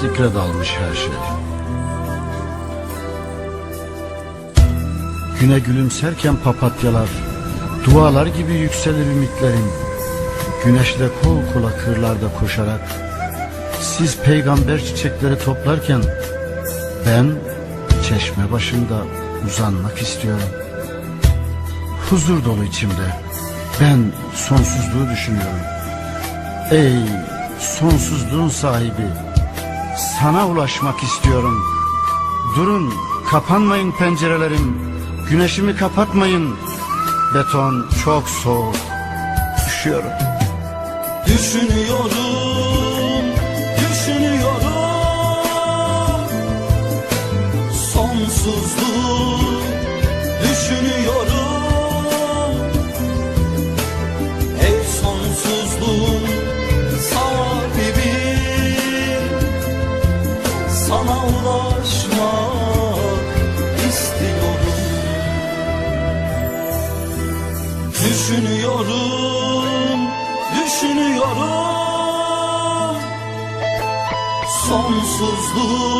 Zikre dalmış her şey. Güne gülümserken papatyalar, dualar gibi yükselir ümitlerim. Güneşle kol kola kırlarda koşarak, siz peygamber çiçekleri toplarken, ben çeşme başında uzanmak istiyorum. Huzur dolu içimde, ben sonsuzluğu düşünüyorum. Ey sonsuzluğun sahibi, sana ulaşmak istiyorum. Durun, kapanmayın pencerelerim. Güneşimi kapatmayın. Beton çok soğuk. Üşüyorum. Düşünüyorum, düşünüyorum Düşünüyorum, düşünüyorum. Sonsuzluğu